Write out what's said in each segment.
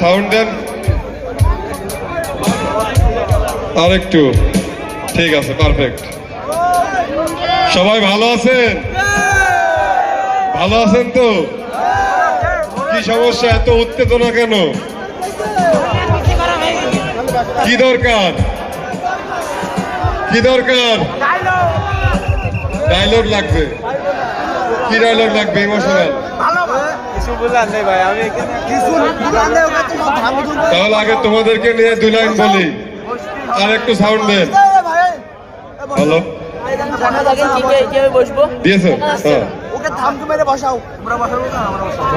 Sound দেন। আরেকটু। ঠিক আছে পারফেক্ট সবাই ভালো আছেন? ভালো আছেন তো? কি সমস্যা, এত উত্তেজনা কেন? কি দরকার? কি দরকার? ডায়লগ লাগবে। কি ডায়লগ লাগবে ইমোশনাল কিছু বুঝলাম নেই ভাই আমি এখানে তাহলে আগে তোমাদেরকে নিয়ে দুই লাইন বলি। আর একটু সাউন্ড দেন। হ্যালো? বসবো দিয়েছ? হ্যাঁ। ওকে থামকে মেরে বসাও।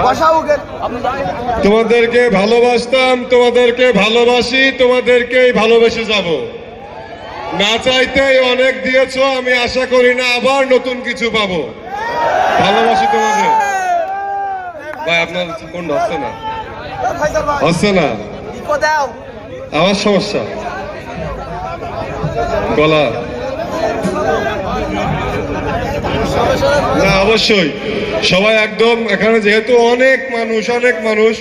বসাও ওকে। তোমাদেরকে ভালোবাসতাম তোমাদেরকে ভালোবাসি তোমাদেরকেই ভালোবেসে যাব। না চাইতেই অনেক দিয়েছ আমি আশা করি না আবার নতুন কিছু পাবো। ভালোবাসি তোমাদের। ভাই, আপনার কোন হচ্ছে না। হচ্ছে না? আমার সমস্যা। গলা। না, অবশ্যই। সবাই একদম, এখানে যেহেতু অনেক মানুষ অনেক মানুষ,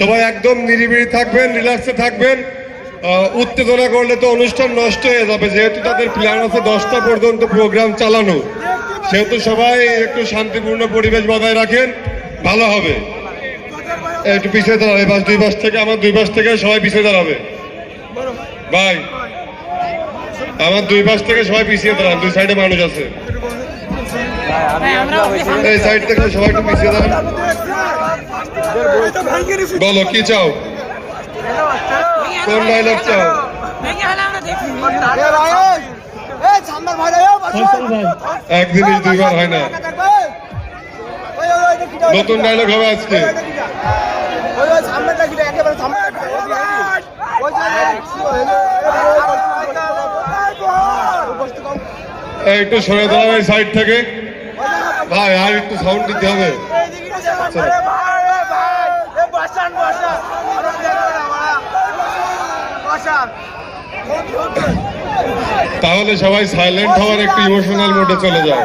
সবাই একদম নিরিবিড়ি থাকবেন রিল্যাক্সে থাকবেন। উত্তেজনা করলে তো অনুষ্ঠান নষ্ট হয়ে যাবে। যেহেতু তাদের প্ল্যান আছে দশটা পর্যন্ত প্রোগ্রাম চালানো। সেহেতু সবাই একটু শান্তিপূর্ণ পরিবেশ বজায় রাখেন। ভালো হবে। একটু পিছিয়ে দাঁড়াবে বাস দুই পাশ থেকে আমার দুই পাশ থেকে সবাই পিছিয়ে দাঁড়াবে। ভাই আমার দুই পাশ থেকে সবাই পিছিয়ে দাঁড়ান দুই সাইডে মানুষ আছে। এই সাইড থেকে সবাই একটু পিছিয়ে দাঁড়ান। বলো কি চাও? কোন ডায়লগ চাও? এক জিনিস দুইবার হয় না। নতুন ডায়লগ হবে আজকে। একটু সরে দাঁড়াবে সাইড থেকে। ভাই আর একটু সাউন্ড দিতে হবে। তাহলে সবাই সাইলেন্ট হওয়ার একটু ইমোশনাল মোডে চলে যাও।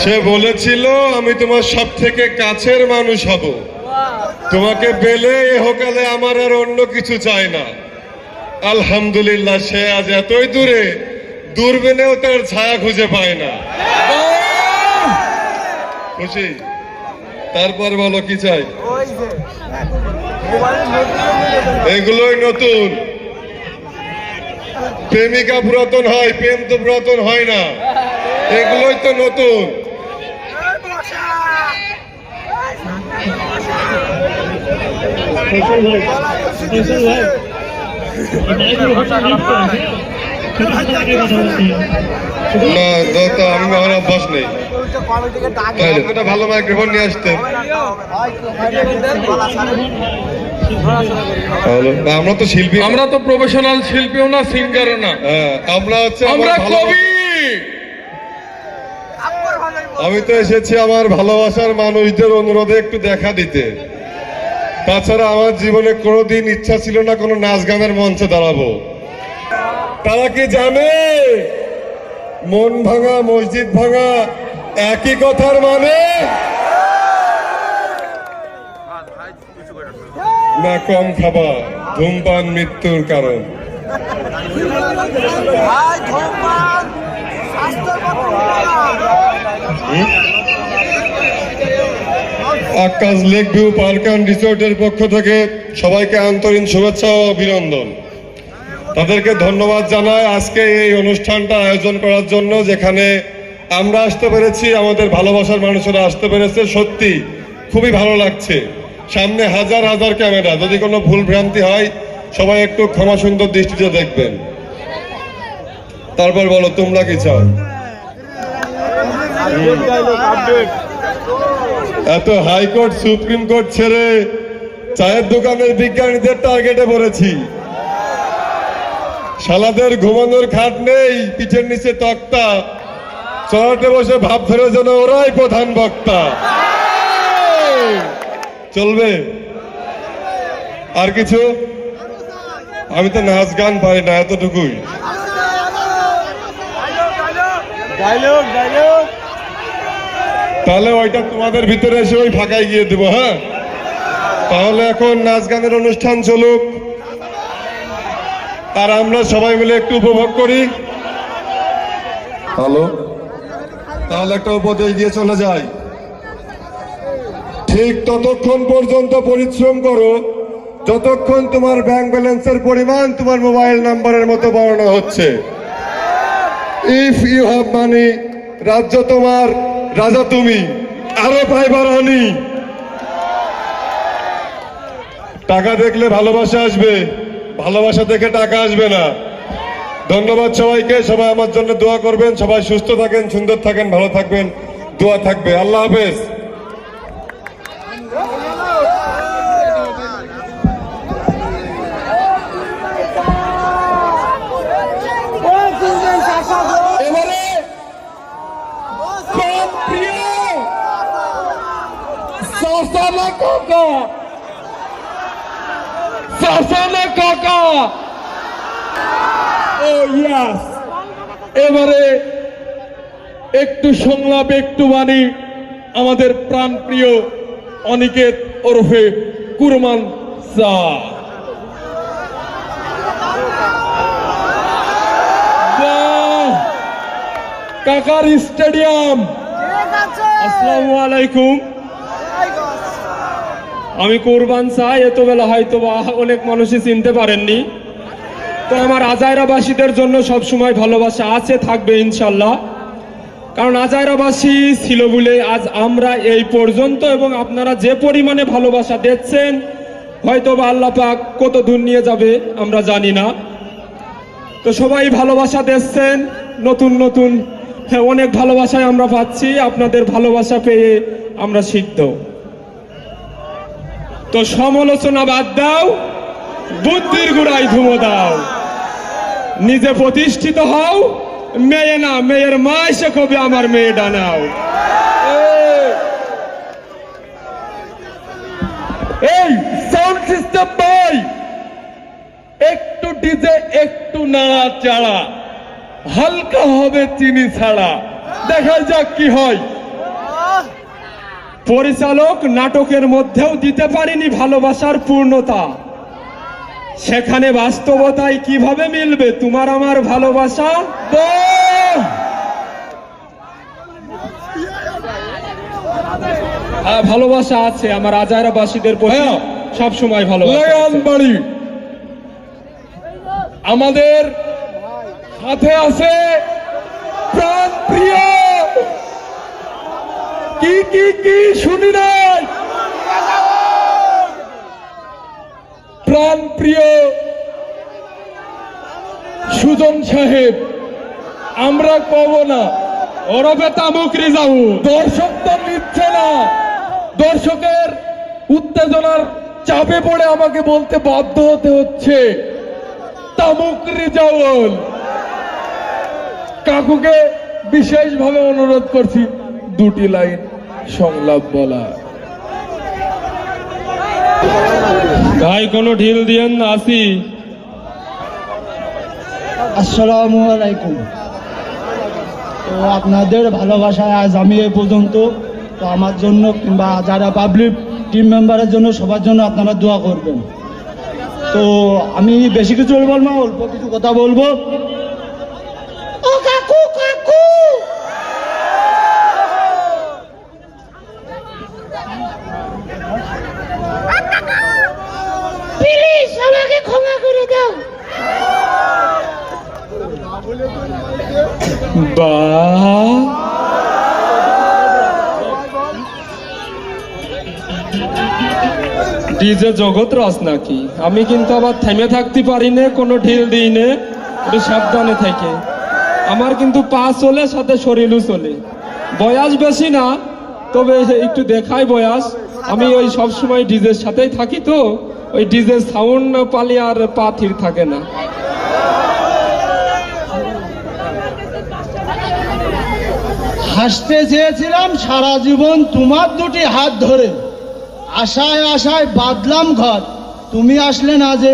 সে বলেছিল, আমি তোমার সব থেকে কাছের মানুষ হব। তোমাকে পেলে এহকালে আমার আর অন্য কিছু চাই না। আলহামদুলিল্লাহ, সে আজ এতই দূরে, দূরবীনেও তার ছায়া খুঁজে পায় না। খুশি? তারপর বলো, কি চাই? এগুলোই নতুন। প্রেমিকা পুরাতন হয়, প্রেম তো পুরাতন হয় না। এগুলোই তো নতুন। আমি আমার অভ্যাস নেই। একটা ভালো মাইক্রোফোন নিয়ে আসতে। আমরা তো শিল্পী। আমরা তো প্রফেশনাল শিল্পীও না সিঙ্গারও না। হ্যাঁ, আমরা হচ্ছে আমরা ভালো- কবি। আমি তো এসেছি আমার ভালোবাসার মানুষদের অনুরোধে একটু দেখা দিতে। তাছাড়া আমার জীবনে কোনোদিন ইচ্ছা ছিল না কোনো নাচ গানের মঞ্চে দাঁড়াবো। তারা কি জানে? মন ভাঙা, মসজিদ ভাঙা, একই কথার মানে? না, কম খাবা ধূমপান, মৃত্যুর কারণ। Akash lake view park and রিসোর্টের পক্ষ থেকে সবাইকে আন্তরিক শুভেচ্ছা ও অভিনন্দন। তাদেরকে ধন্যবাদ জানাই আজকে এই অনুষ্ঠানটা আয়োজন করার জন্য, যেখানে আমরা আসতে পেরেছি, আমাদের ভালোবাসার মানুষেরা আসতে পেরেছে। সত্যি, খুবই ভালো লাগছে। সামনে হাজার হাজার ক্যামেরা। যদি কোনো ভুল ভ্রান্তি হয়, সবাই একটু ক্ষমা সুন্দর দৃষ্টিতে দেখবেন। তারপর বলো, তোমরা কি চাও? এত হাইকোর্ট, সুপ্রিম কোর্ট ছেড়ে চায়ের দোকানের বিজ্ঞানীদের টার্গেটে পড়েছি। শালাদের ঘুমানোর খাট নেই, পিঠের নিচে তক্তা। চড়াতে বসে ভাব ধরে যেন ওরাই প্রধান বক্তা। চলবে? আর কিছু? আমি তো নাচ গান পারি না এতটুকুই। ডায়লগ ডায়লগ তাহলে ওইটা তোমাদের ভিতরে এসে ওই ফাঁকায় গিয়ে দিব হ্যাঁ? তাহলে এখন নাচ গানের অনুষ্ঠান চলুক। আর আমরা সবাই মিলে একটু উপভোগ করি। হ্যালো? তাহলে একটা উপদেশ দিয়ে চলে যাই। ঠিক ততক্ষণ পর্যন্ত পরিশ্রম করো। যতক্ষণ তোমার ব্যাংক ব্যালেন্সের পরিমাণ তোমার মোবাইল নাম্বারের মতো বাড়ানো হচ্ছে। ইফ ইউ হ্যাভ মানি রাজ্য তোমার রাজা তুমি, আরও পাইবার রানী টাকা দেখলে ভালোবাসা আসবে, ভালোবাসা দেখে টাকা আসবে না। ধন্যবাদ সবাইকে, সবাই আমার জন্য দোয়া করবেন, সবাই সুস্থ থাকেন, সুন্দর থাকেন, ভালো থাকবেন, দোয়া থাকবে। আল্লাহ হাফেজ। কাকা। শাসনা কাকা। ও ইয়াস এবারে একটু সংলাপ একটু বাণী আমাদের প্রাণ প্রিয় অনিকেত ওরফে কুরমান বাহ! কাকার স্টেডিয়াম। আসসালামু আলাইকুম। আমি কোরবান শাহ এত বেলা হয়তো বা অনেক মানুষই চিনতে পারেননি। তো আমার আজাইরাবাসীদের জন্য সব সময় ভালোবাসা আছে, থাকবে ইনশাল্লাহ কারণ আজাইরাবাসী ছিল বলে আজ আমরা এই পর্যন্ত এবং আপনারা যে পরিমাণে ভালোবাসা দিচ্ছেন, হয়তো বা আল্লাহ পাক কত দূর নিয়ে যাবে আমরা জানি না। তো সবাই ভালোবাসা দিচ্ছেন, নতুন নতুন হ্যাঁ অনেক ভালোবাসায় আমরা পাচ্ছি, আপনাদের ভালোবাসা পেয়ে আমরা সিদ্ধ। তো সমালোচনা বাদ দাও বুদ্ধির গুড়াই ধুমো দাও। নিজে প্রতিষ্ঠিত হও মেয়ে না মেয়ের মা এসে কবে আমার মেয়ে ডানাও। এই, সাউন্ড সিস্টেম ভাই একটু ডিজে একটু নাড়া চাড়া হালকা হবে চিনি ছাড়া। দেখা যাক কি হয়। পরিচালক নাটকের মধ্যেও দিতে পারিনি ভালোবাসার পূর্ণতা। সেখানে বাস্তবতায় কীভাবে মিলবে তোমার আমার ভালোবাসা? হ্যাঁ ভালোবাসা আছে আমার আজারাবাসীদের প্রতি সব সময় ভালোবাসা বাড়ি আমাদের সাথে আছে প্রাণ প্রিয় কি কি শুনি নাই? প্রাণ প্রিয় সুজন সাহেব আমরা কব না। ওরফে তামুকরি যাব দর্শক তো নিচ্ছে না। দর্শকের উত্তেজনার চাপে পড়ে আমাকে বলতে বাধ্য হতে হচ্ছে তামুক রিজাউল। কাকুকে বিশেষভাবে অনুরোধ করছি দুটি লাইন। সংলাপ বলা। ভাই, কোনো ঢিল দিয়েন আসি। আসসালামু আলাইকুম। তো আপনাদের ভালোবাসায় আজ আমি এ পর্যন্ত, তো আমার জন্য কিংবা যারা পাবলিক টিম মেম্বারের জন্য, সবার জন্য আপনারা দোয়া করবেন। তো আমি বেশি কিছু বলব না, অল্প কিছু কথা বলব ও কাকু কাকু প্লিজ আমাকে ক্ষমা করে দাও বাহ ডিজে জগৎ রাস নাকি? আমি কিন্তু আবার থেমে থাকতে পারি না, কোনো ঢিল দিই নে, একটু সাবধানে থেকে। আমার কিন্তু পা চলে, সাথে শরীরও চলে। বয়স বেশি না, তবে একটু দেখাই বয়স। আমি ওই সব সময় ডিজের সাথেই থাকি তো, ওই ডিজের সাউন্ড পালি আর পা থির থাকে না। হাসতে চেয়েছিলাম সারা জীবন তোমার দুটি হাত ধরে। আশায় আশায় বাদলাম ঘর। তুমি আসলে না যে।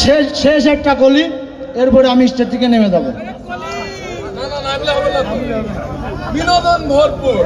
শেষ শেষ একটা কলি এরপরে আমি স্টেজ থেকে নেমে যাব। বিনোদন ভরপুর।